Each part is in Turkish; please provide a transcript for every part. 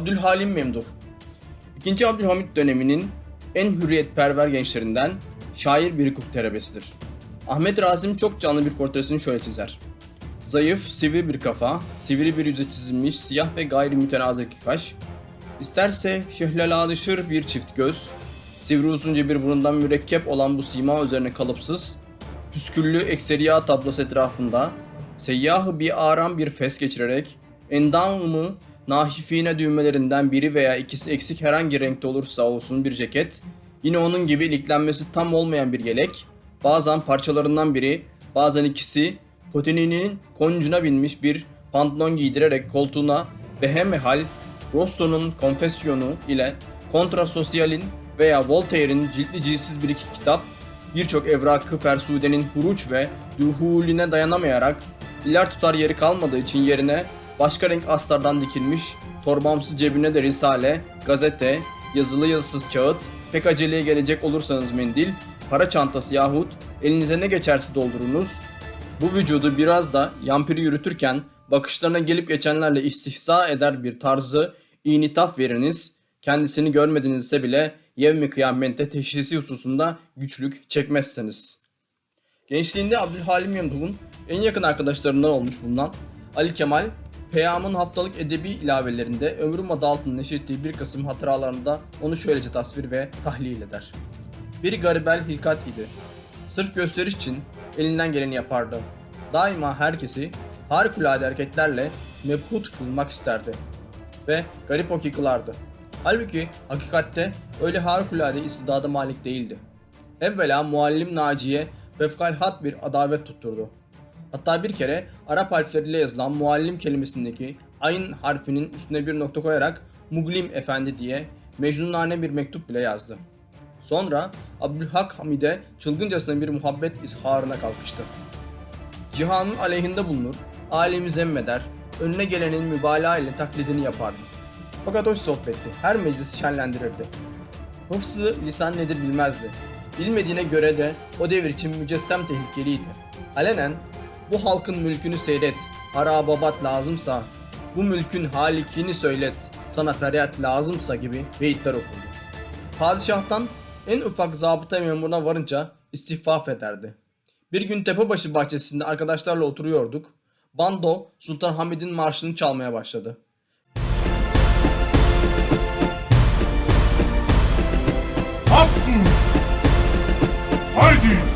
Abdülhalim Memduh İkinci Abdülhamit döneminin en hürriyetperver gençlerinden şair bir hukuk terebesidir. Ahmet Razim çok canlı bir portresini şöyle çizer. Zayıf, sivri bir kafa, sivri bir yüze çizilmiş siyah ve gayri mütenazı kaş, isterse şehlalalışır bir çift göz, sivri uzunca bir burundan mürekkep olan bu sima üzerine kalıpsız, püsküllü ekseriya tablosu etrafında seyyahı bir aram bir fes geçirerek endamı nahifine düğmelerinden biri veya ikisi eksik herhangi renkte olursa olsun bir ceket, yine onun gibi iliklenmesi tam olmayan bir yelek, bazen parçalarından biri, bazen ikisi Potini'nin koncuna binmiş bir pantolon giydirerek koltuğuna behemehal Rosso'nun Konfesyonu ile Kontra Sosyal'in veya Voltaire'in ciltli cilsiz bir iki kitap, birçok evrakı Fersude'nin huruç ve duhuline dayanamayarak iler tutar yeri kalmadığı için yerine başka renk astardan dikilmiş, torbamsız cebine de risale, gazete, yazılı yazısız kağıt, pek aceleye gelecek olursanız mendil, para çantası yahut elinize ne geçerse doldurunuz, bu vücudu biraz da yampiri yürütürken bakışlarına gelip geçenlerle istihza eder bir tarzı initaf veriniz, kendisini görmedinizse bile yevmi kıyamette teşhisi hususunda güçlük çekmezseniz. Gençliğinde Abdülhalim Memduh'un en yakın arkadaşlarından olmuş bulunan Ali Kemal, Peyam'ın haftalık edebi ilavelerinde Ömrüm adı altında neşrettiği bir kısım hatıralarında onu şöylece tasvir ve tahlil eder. Bir garibel hilkat idi. Sırf gösteriş için elinden geleni yapardı. Daima herkesi harikulade hareketlerle mebhut kılmak isterdi. Ve garip oki kılardı. Halbuki hakikatte öyle harikulade istidada malik değildi. Evvela muallim Naciye fevkalhat bir adavet tutturdu. Hatta bir kere Arap harfleriyle yazılan muallim kelimesindeki ayn harfinin üstüne bir nokta koyarak Muglim Efendi diye mecnunane bir mektup bile yazdı. Sonra Abdülhak Hamid'e çılgıncasına bir muhabbet izharına kalkıştı. Cihanın aleyhinde bulunur, alemi zemmeder, önüne gelenin mübalağa ile taklidini yapardı. Fakat hoş sohbetti, her meclis şenlendirirdi. Hıfzı lisan nedir bilmezdi. Bilmediğine göre de o devir için mücessem tehlikeliydi. Alenen bu halkın mülkünü seyret, harababat lazımsa, bu mülkün halikini söylet, sana feryat lazımsa gibi beyitler okundu. Padişahtan en ufak zabıta memuruna varınca istihfaf ederdi. Bir gün Tepebaşı bahçesinde arkadaşlarla oturuyorduk. Bando Sultan Hamid'in marşını çalmaya başladı. Bastın! Haydi!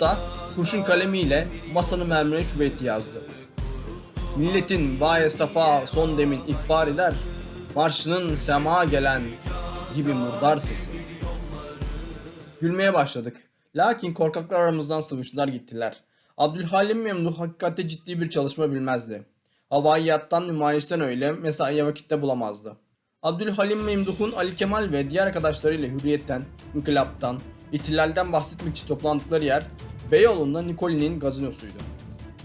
Da kurşun kalemiyle masanın mermine şu beyti yazdı. Milletin vaye safa son demin ihbar eder, marşının sema gelen gibi murdar sesi. Gülmeye başladık. Lakin korkaklar aramızdan sıvıştılar gittiler. Abdülhalim Memduh hakikatte ciddi bir çalışma bilmezdi. Havaiyattan nümayişten öyle mesaiye vakitte bulamazdı. Abdülhalim Memduh'un Ali Kemal ve diğer arkadaşlarıyla hürriyetten, inkılaptan, ihtilalden bahsetmek için toplandıkları yer Beyoğlu'nda Nikoli'nin gazinosuydu.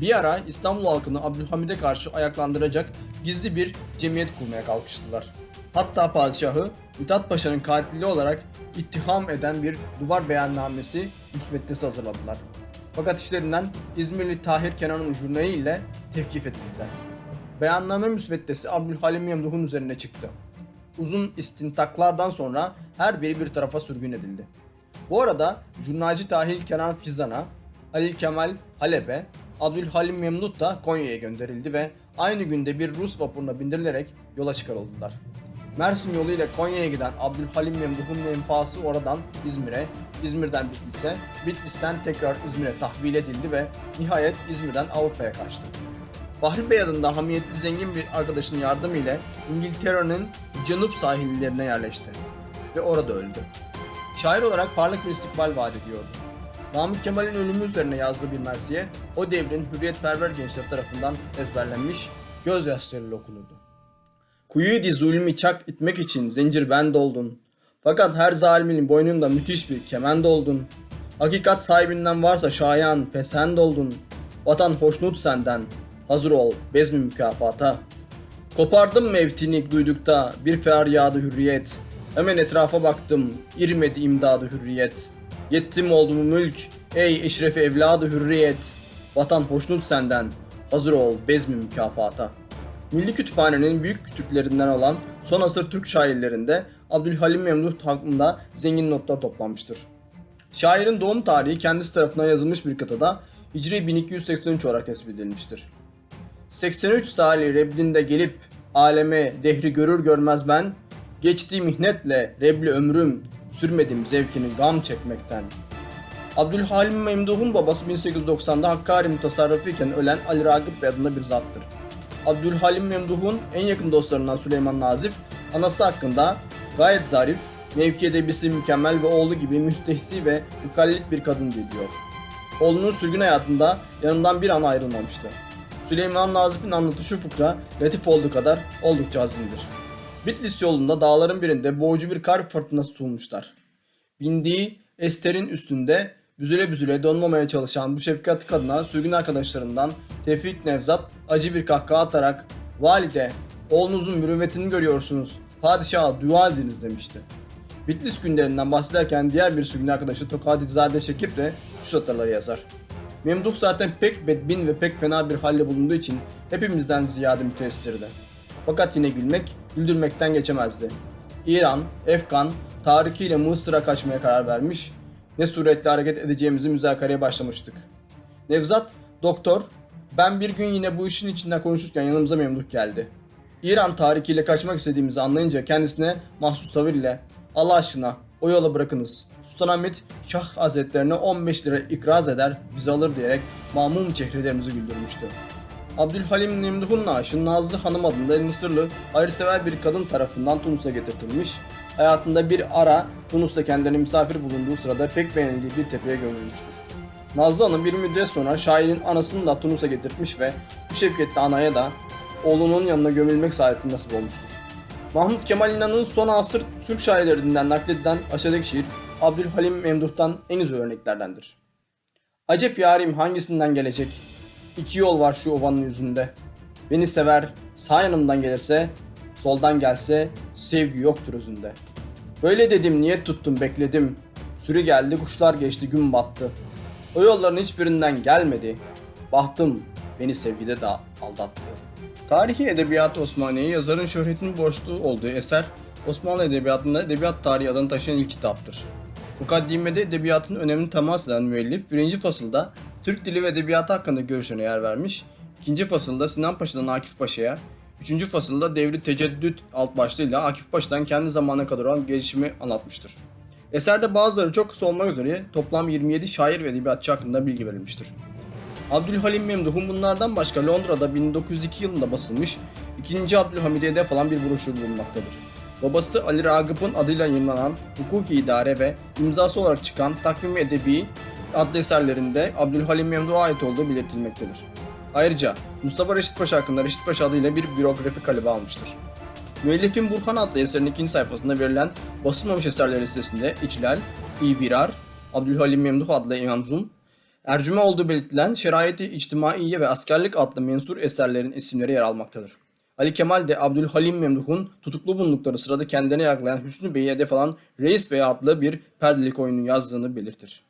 Bir ara İstanbul halkını Abdülhamid'e karşı ayaklandıracak gizli bir cemiyet kurmaya kalkıştılar. Hatta padişahı Mithat Paşa'nın katili olarak ittiham eden bir duvar beyannamesi müsveddesi hazırladılar. Fakat işlerinden İzmirli Tahir Kenan'ın jurnali ile tevkif edildiler. Beyanname müsveddesi Abdülhalim Memduh'un üzerine çıktı. Uzun istintaklardan sonra her biri bir tarafa sürgün edildi. Bu arada jurnalci Tahir Kenan Fizan'a, Halil Kemal Halep'e, Abdülhalim Memduh da Konya'ya gönderildi ve aynı günde bir Rus vapuruna bindirilerek yola çıkarıldılar. Mersin yolu ile Konya'ya giden Abdülhalim Memduh'un menfaası oradan İzmir'e, İzmir'den Bitlis'e, Bitlis'ten tekrar İzmir'e tahvil edildi ve nihayet İzmir'den Avrupa'ya kaçtı. Fahri Bey adında hamiyetli zengin bir arkadaşının yardımıyla İngiltere'nin Canup sahillerine yerleşti ve orada öldü. Şair olarak parlak bir istikbal vaat ediyordu. Namık Kemal'in ölümü üzerine yazdığı bir mersiye o devrin hürriyetperver gençler tarafından ezberlenmiş, gözyaşlarıyla okunurdu. Kuyuydu zulmü çak itmek için zincir ben doldun. Fakat her zalimin boynunda müthiş bir kement oldun. Hakikat sahibinden varsa şayan pesen doldun. Vatan hoşnut senden, hazır ol bezmi mükafata. Kopardım mevtini duydukta bir feryadı hürriyet. Hemen etrafa baktım, irmedi imdadı hürriyet. Yettim oldu mu mülk, ey eşrefi evladı hürriyet. Vatan hoşnut senden, hazır ol bezmi mükafata. Milli Kütüphane'nin büyük kütüplerinden olan son asır Türk şairlerinde Abdülhalim Memduh hakkında zengin notlar toplanmıştır. Şairin doğum tarihi kendisi tarafından yazılmış bir kıtada Hicri 1283 olarak tespit edilmiştir. 83 salih Reblinde gelip aleme dehri görür görmez ben geçti mihnetle Rebli ömrüm sürmedim zevkini gam çekmekten. Abdülhalim Memduh'un babası 1890'da Hakkari mutasarrıfı iken ölen Ali Ragıp Bey adında bir zattır. Abdülhalim Memduh'un en yakın dostlarından Süleyman Nazif, anası hakkında gayet zarif, mevki edebisi mükemmel ve oğlu gibi müstehsi ve mukallit bir kadın diyor. Oğlunun sürgün hayatında yanından bir an ayrılmamıştı. Süleyman Nazif'in anlatışı fıkra latif olduğu kadar oldukça hazindir. Bitlis yolunda dağların birinde boğucu bir kar fırtınası tutulmuşlar. Bindiği esterin üstünde büzüle büzüle donmamaya çalışan bu şefkatli kadına sürgün arkadaşlarından Tevfik Nevzat acı bir kahkaha atarak ''Valide, oğlunuzun mürüvvetini görüyorsunuz, padişaha dua ediniz.'' demişti. Bitlis günlerinden bahsederken diğer bir sürgün arkadaşı Tokadizade Şekip de şu satırları yazar. Memduh zaten pek bedbin ve pek fena bir halde bulunduğu için hepimizden ziyade müteessirdi. Fakat yine gülmek, güldürmekten geçemezdi. İran, Efkan, Tariki ile Mısır'a kaçmaya karar vermiş, ne suretle hareket edeceğimizi müzakereye başlamıştık. Nevzat, doktor, ben bir gün yine bu işin içinden konuşurken yanımıza Memduh geldi. İran tarikiyle kaçmak istediğimizi anlayınca kendisine mahsus tavır ile Allah aşkına o yola bırakınız. Sultanahmet Şah Hazretlerine 15 lira ikraz eder bizi alır diyerek mamum çehrelerimizi güldürmüştü. Abdülhalim Nemduh'un naaşı Nazlı Hanım adında Mısırlı hayırsever bir kadın tarafından Tunus'a getirtilmiş. Hayatında bir ara Tunus'ta kendilerine misafir bulunduğu sırada pek beğenildiği bir tepeye gömülmüştür. Nazlı Hanım bir müddet sonra şairin anasını da Tunus'a getirtmiş ve bu şevketli anaya da oğlunun yanına gömülmek saadeti nasip olmuştur. Mahmut Kemal İnan'ın son asır Türk şairlerinden nakledilen aşağıdaki şiir Abdülhalim Memduh'tan en güzel örneklerdendir. Acep yarim hangisinden gelecek? İki yol var şu ovanın yüzünde. Beni sever, sağ yanımdan gelirse, soldan gelse sevgi yoktur özünde. Böyle dedim, niyet tuttum, bekledim. Sürü geldi, kuşlar geçti, gün battı. O yolların hiçbirinden gelmedi. Bahtım beni sevgide de aldattı. Tarihi Edebiyat Osmaniye yazarın şöhretinin borçlu olduğu eser Osmanlı Edebiyatı'nda Edebiyat Tarihi adını taşıyan ilk kitaptır. Mukaddimede edebiyatın önemini temas eden müellif birinci fasılda Türk dili ve edebiyatı hakkında görüşlerine yer vermiş, ikinci fasılda Sinan Paşa'dan Akif Paşa'ya, üçüncü fasılda devri teceddüt alt başlığıyla Akif Paşa'dan kendi zamanına kadar olan gelişimi anlatmıştır. Eserde bazıları çok kısa olmak üzere toplam 27 şair ve edebiyatçı hakkında bilgi verilmiştir. Abdülhalim Memduh'un bunlardan başka Londra'da 1902 yılında basılmış 2. Abdülhamide'de falan bir broşür bulunmaktadır. Babası Ali Ragıp'ın adıyla yayınlanan Hukuki İdare ve imzası olarak çıkan Takvim Edebi adlı eserlerinde Abdülhalim Memduh'a ait olduğu belirtilmektedir. Ayrıca Mustafa Reşit Paşa hakkında Reşit Paşa adıyla bir biyografi kaleme almıştır. Müellifin Burhan adlı eserin ikinci sayfasında verilen basılmamış eserler listesinde İçlal, İbirar, Abdülhalim Memduh adlı İmamzum, Ercüme olduğu belirtilen Şerayeti İçtimaiye ve Askerlik adlı mensur eserlerin isimleri yer almaktadır. Ali Kemal de Abdülhalim Memduh'un tutuklu bulundukları sırada kendilerine yargılayan Hüsnü Bey'e hedef alan Reis Bey adlı bir perdelik oyunu yazdığını belirtir.